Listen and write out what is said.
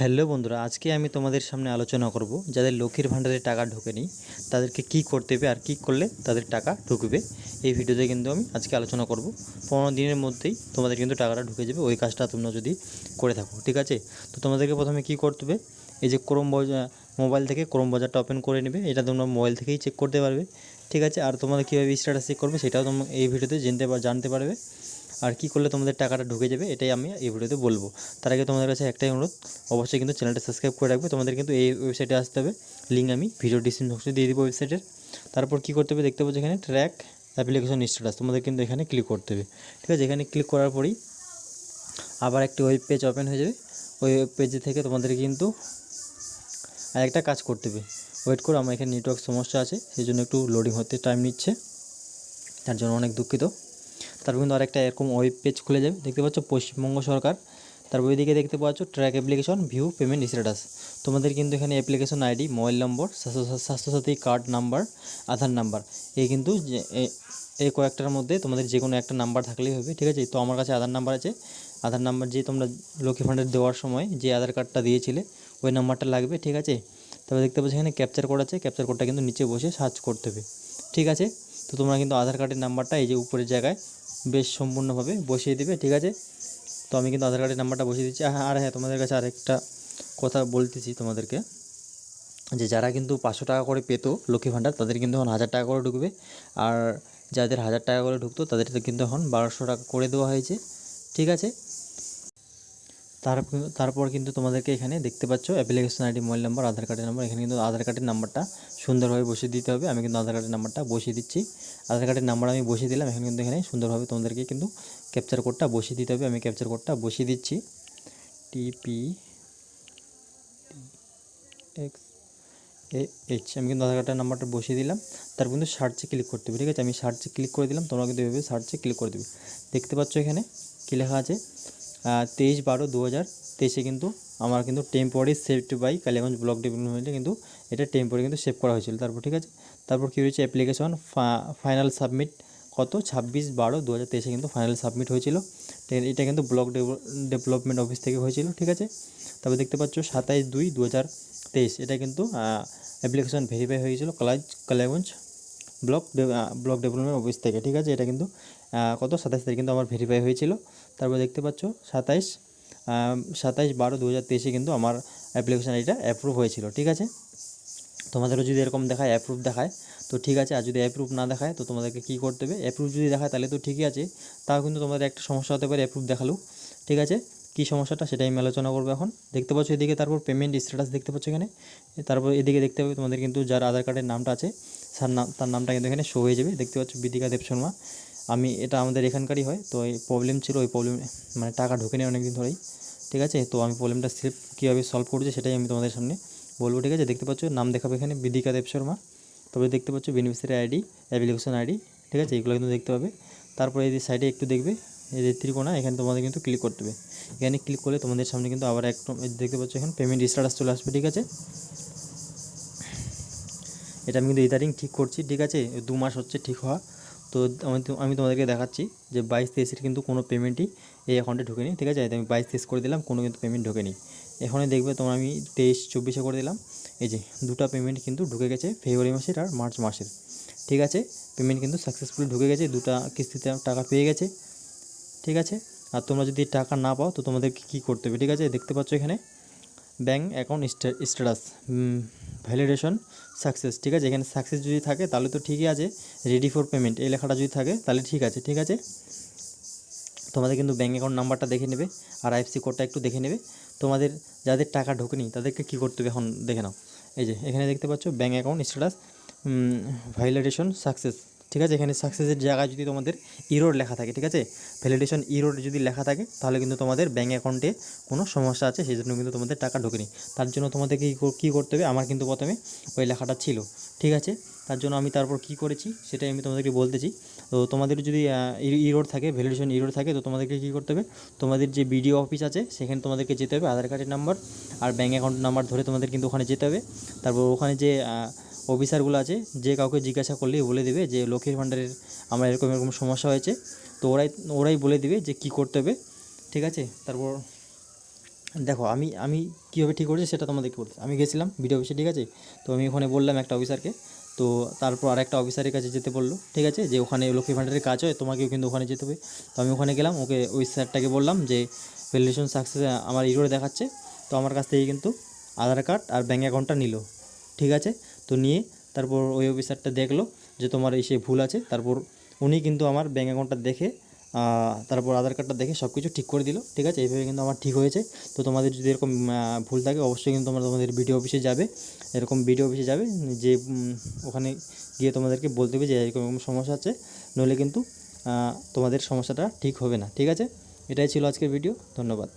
Hello বন্ধুরা, আজকে আমি তোমাদের সামনে আলোচনা করব যাদের লক্ষ্মীর ভাণ্ডারে টাকা ঢোকেনি, তাদেরকে কি করতে হবে আর কি করলে তাদের টাকা ঢুকবে। এই ভিডিওতে কিন্তু আমি আজকে আলোচনা করব। পনেরো দিনের মধ্যেই তোমাদের কিন্তু টাকাটা ঢুকে যাবে, ওই কাজটা তোমরা যদি করে থাকো, ঠিক আছে? তো তোমাদেরকে প্রথমে কি করতে হবে, এই যে ক্রোম মোবাইল থেকে ক্রোম বাজারটা ওপেন করে নেবে, এটা তোমরা মোবাইল থেকেই চেক করতে পারবে, ঠিক আছে? আর তোমাদের কীভাবে স্ট্যাটাস চেক করবে সেটাও তোমরা এই ভিডিওতে জানতে জানতে পারবে। আর কি করলে তোমাদের টাকাটা ঢুকে যাবে, এটাই আমি এই ভিডিওতে বলব। তার আগে তোমাদের কাছে একটাই অনুরোধ, অবশ্যই কিন্তু চ্যানেলটা সাবস্ক্রাইব করে রাখবে, তোমাদের কিন্তু এই ওয়েবসাইটে আসতে হবে। লিঙ্ক আমি ভিডিও ডিসক্রিপশন দিয়ে দেবো ওয়েবসাইটের তারপর কি করতে হবে দেখতে পাবো এখানে ট্র্যাক অ্যাপ্লিকেশন স্ট্যাটাস তোমাদের কিন্তু এখানে ক্লিক করতে হবে। ঠিক আছে, এখানে ক্লিক করার পরেই আবার একটি ওয়েব পেজ ওপেন হয়ে যাবে। ওই ওয়েব পেজ থেকে তোমাদের কিন্তু আর একটা কাজ করতে হবে। ওয়েট করো, আমার এখানে নেটওয়ার্ক সমস্যা আছে, সেই জন্য একটু লোডিং হতে টাইম নিচ্ছে। তার জন্য অনেক দুঃখিত। তারপর কিন্তু আরেকটা এরকম ওয়েব পেজ খুলে যাবে। দেখতে পাচ্ছ পশ্চিমবঙ্গ সরকার। তারপর ওইদিকে দেখতে পাচ্ছ track application view payment status তোমাদের কিন্তু এখানে application ID mobile number Swasthya- Swasthya Sathi card number Aadhaar number এই কিন্তু এই কয়েকটার মধ্যে তোমাদের যে কোনো একটা নাম্বার থাকলেই হবে, ঠিক আছে? তো আমার কাছে আধার নাম্বার আছে। আধার নাম্বার যে তোমরা লক্ষ্মী ফান্ডের দেওয়ার সময় যে আধার কার্ডটা দিয়েছিলে, ওই নাম্বারটা লাগবে, ঠিক আছে? তারপর দেখতে পাচ্ছ এখানে ক্যাপচার কোড আছে। ক্যাপচার কোডটা কিন্তু নিচে বসে সার্চ করতে হবে, ঠিক আছে? তো তোমরা কিন্তু আধার কার্ডের নাম্বারটা এই যে উপরের জায়গায় বেশ সম্পূর্ণভাবে বসিয়ে দেবে, ঠিক আছে? তো আমি কিন্তু আধার কার্ডের নাম্বারটা বসিয়ে দিচ্ছি। হ্যাঁ আর হ্যাঁ তোমাদের কাছে আরেকটা কথা বলতেছি তোমাদেরকে। যে যারা কিন্তু পাঁচশো টাকা করে পেতো লক্ষ্মী ভাণ্ডার, তাদের কিন্তু এখন হাজার টাকা করে ঢুকবে। আর যাদের হাজার টাকা করে ঢুকতো, তাদের কিন্তু এখন বারোশো টাকা করে দেওয়া হয়েছে, ঠিক আছে? তার, তারপর কিন্তু তোমাদেরকে এখানে দেখতে পাচ্ছ application ID mobile number Aadhaar কার্ডের নাম্বার এখানে কিন্তু আধার কার্ডের নাম্বারটা সুন্দরভাবে বসিয়ে দিতে হবে। আমি কিন্তু আধার কার্ডের নাম্বারটা বসিয়ে দিচ্ছি। আধার কার্ডের নাম্বার আমি বসিয়ে দিলাম। এখানে কিন্তু এখানে সুন্দরভাবে তোমাদেরকে কিন্তু ক্যাপচার কোডটা বসিয়ে দিতে হবে। আমি ক্যাপচার কোডটা বসিয়ে দিচ্ছি। টিপি এক্স এ এইচ আমি কিন্তু আধার কার্ডের নাম্বারটা বসিয়ে দিলাম। তারপর কিন্তু সার্চে ক্লিক করতে হবে। ঠিক আছে? আমি সার্চে ক্লিক করে দিলাম। তোমরা কিন্তু এভাবে সার্চে ক্লিক করে দেবে। দেখতে পাচ্ছ এখানে কী লেখা আছে? তেইশ বারো দু হাজার তেইশে কিন্তু আমার কিন্তু temporary saved by Kaliaganj block ডেভেলপমেন্টে কিন্তু এটা টেম্পোরারি কিন্তু সেভ করা হয়েছিল। তারপর ঠিক আছে? তারপর কী হয়েছে? অ্যাপ্লিকেশন ফাইনাল সাবমিট কত? ছাব্বিশ বারো দু হাজার তেইশে কিন্তু ফাইনাল সাবমিট হয়েছিল। এটা কিন্তু ব্লক ডেভেলপমেন্ট অফিস থেকে হয়েছিল, ঠিক আছে? তারপর দেখতে পাচ্ছ সাতাইশ দুই দু হাজার তেইশ, এটা কিন্তু অ্যাপ্লিকেশন ভেরিফাই হয়েছিল collage Kaliaganj block block development office থেকে, ঠিক আছে? এটা কিন্তু কত? সাতাইশ তারিখ কিন্তু আমার ভেরিফাই হয়েছিল। তারপর দেখতে পাচ্ছ সাতাইশ সাতাইশ বারো দু হাজার তেইশে কিন্তু আমার অ্যাপ্লিকেশান এটা অ্যাপ্রুভ হয়েছিল, ঠিক আছে? তোমাদেরও যদি এরকম দেখায় অ্যাপ্রুভ দেখায়, তো ঠিক আছে। আর যদি অ্যাপ্রুভ না দেখায়, তো তোমাদেরকে কী করতে হবে? অ্যাপ্রুভ যদি দেখায়, তাহলে তো ঠিকই আছে। তাও কিন্তু তোমাদের একটা সমস্যা হতে পারে অ্যাপ্রুভ দেখালেও ঠিক আছে? কী সমস্যাটা? সেটাই আমি আলোচনা করব এখন। দেখতে পাচ্ছ এদিকে, তারপর পেমেন্ট স্ট্যাটাস দেখতে পাচ্ছ এখানে। তারপর এদিকে দেখতে হবে তোমাদের কিন্তু যার আধার কার্ডের নামটা আছে তার নাম, তার নামটা কিন্তু এখানে শো হয়ে যাবে। দেখতে পাচ্ছ, বিদিকা দেব শর্মা আমি, এটা আমাদের এখানকারই হয়, তো এই প্রবলেম ছিল, ওই প্রবলেম মানে টাকা ঢোকে নেই অনেকদিন ধরেই, ঠিক আছে? তো আমি প্রবলেমটা সেভ কীভাবে সলভ করছি সেটাই আমি তোমাদের সামনে বলব, ঠিক আছে? দেখতে পাচ্ছ, নাম দেখাবে এখানে, বিদিকা দেব শর্মা। তবে দেখতে পাচ্ছ বেনিফিসিয়ারি আইডি অ্যাপ্লিকেশন আইডি ঠিক আছে? এগুলো কিন্তু দেখতে পাবে। তারপরে এই সাইডে একটু দেখবে, এই যে ত্রিকোণা, এখানে তোমাদের কিন্তু ক্লিক করতে হবে। এখানে ক্লিক করলে তোমাদের সামনে কিন্তু আবার যে দেখতে পাচ্ছ, এখানে পেমেন্ট স্ট্যাটাস চলে আসবে, ঠিক আছে? এটা আমি কিন্তু তারিখ ঠিক করছি, ঠিক আছে? দু মাস হচ্ছে ঠিক হওয়া। তো আমি তোমাদেরকে দেখাচ্ছি যে বাইশ তেইশের কিন্তু কোনো পেমেন্টই এই অ্যাকাউন্টে ঢোকেনি, ঠিক আছে? আমি বাইশ তেইশ করে দিলাম, কোনো কিন্তু পেমেন্ট ঢোকেনি। এখানে দেখবে তোমার আমি তেইশ, চব্বিশে করে দিলাম। এই যে দুটো পেমেন্ট কিন্তু ঢুকে গেছে ফেব্রুয়ারি মাসের আর মার্চ মাসের, ঠিক আছে? পেমেন্ট কিন্তু সাকসেসফুলি ঢুকে গেছে, দুটা কিস্তিতে টাকা পেয়ে গেছে, ঠিক আছে? আর তোমরা যদি টাকা না পাও, তো তোমাদেরকে কী করতে হবে, ঠিক আছে? দেখতে পাচ্ছ এখানে bank account status validation success ঠিক আছে? এখানে সাকসেস যদি থাকে, তাহলে তো ঠিকই আছে। রেডি ফর পেমেন্ট এই লেখাটা যদি থাকে, তাহলে ঠিক আছে ঠিক আছে? তোমাদের কিন্তু ব্যাঙ্ক অ্যাকাউন্ট নাম্বারটা দেখে নেবে, আর আইএফসি কোডটা একটু দেখে নেবে। তোমাদের যাদের টাকা ঢোকেনি, তাদেরকে কী করতে হবে এখন, দেখে নাও। এই যে, এখানে দেখতে পাচ্ছ bank account status validation success ঠিক আছে? এখানে সাকসেসের জায়গায় যদি তোমাদের ইরোড লেখা থাকে, ঠিক আছে? ভ্যালিডেশন ইরোড যদি লেখা থাকে, তাহলে কিন্তু তোমাদের ব্যাঙ্ক অ্যাকাউন্টে কোনো সমস্যা আছে সেই জন্য কিন্তু তোমাদের টাকা ঢোকেনি। তার জন্য তোমাদের কী কী করতে হবে? আমার কিন্তু প্রথমে ওই লেখাটা ছিল, ঠিক আছে? তার জন্য আমি তারপর কী করেছি, সেটাই আমি তোমাদেরকে বলতেছি। তো তোমাদের যদি ইরোড থাকে ভ্যালিডেশন ইরোড থাকে, তো তোমাদেরকে কী করতে হবে? তোমাদের যে বিডিও অফিস আছে, সেখানে তোমাদেরকে যেতে হবে, আধার কার্ডের নাম্বার আর ব্যাঙ্ক অ্যাকাউন্ট নাম্বার ধরে তোমাদের কিন্তু ওখানে যেতে হবে। তারপর ওখানে যে অফিসারগুলো আছে, যে কাউকে জিজ্ঞাসা করলেই বলে দেবে যে, লক্ষ্মীর ভাণ্ডারের আমার এরকম এরকম সমস্যা হয়েছে। তো ওরাই ওরাই বলে দিবে যে, কি করতে হবে? ঠিক আছে? তারপর দেখো, আমি আমি কীভাবে ঠিক করেছি সেটা তোমাদেরকে বলছি আমি গেছিলাম বিডিও অফিসে, ঠিক আছে? তো আমি ওখানে বললাম একটা অফিসারকে, তো তারপর আরেকটা অফিসারের কাছে যেতে বলল, ঠিক আছে? যে, ওখানে লক্ষ্মী ভাণ্ডারের কাজ হয়, তোমাকেও কিন্তু ওখানে যেতে হবে। তো আমি ওখানে গেলাম, ওকে ওই স্যারটাকে বললাম যে ভ্যালিডেশন সাকসেস আমার ইরোরে দেখাচ্ছে। তো আমার কাছ থেকে কিন্তু আধার কার্ড আর ব্যাঙ্ক অ্যাকাউন্টটা নিল, ঠিক আছে? তো নিয়ে তারপর ওই অফিসারটা দেখল যে তোমার এই সে ভুল আছে, তারপর উনি কিন্তু আমার ব্যাঙ্ক অ্যাকাউন্টটা দেখে তারপর আধার কার্ডটা দেখে সব কিছু ঠিক করে দিল, ঠিক আছে? এইভাবে কিন্তু আমার ঠিক হয়েছে। তো তোমাদের যদি এরকম ভুল থাকে অবশ্যই কিন্তু তোমরা তোমাদের বিডিও অফিসে যাবে। এরকম বিডিও অফিসে যাবে, যে ওখানে গিয়ে তোমাদেরকে বলতে হবে যে এরকম এরকম সমস্যা আছে, নইলে কিন্তু তোমাদের সমস্যাটা ঠিক হবে না, ঠিক আছে? এটাই ছিল আজকের ভিডিও ধন্যবাদ।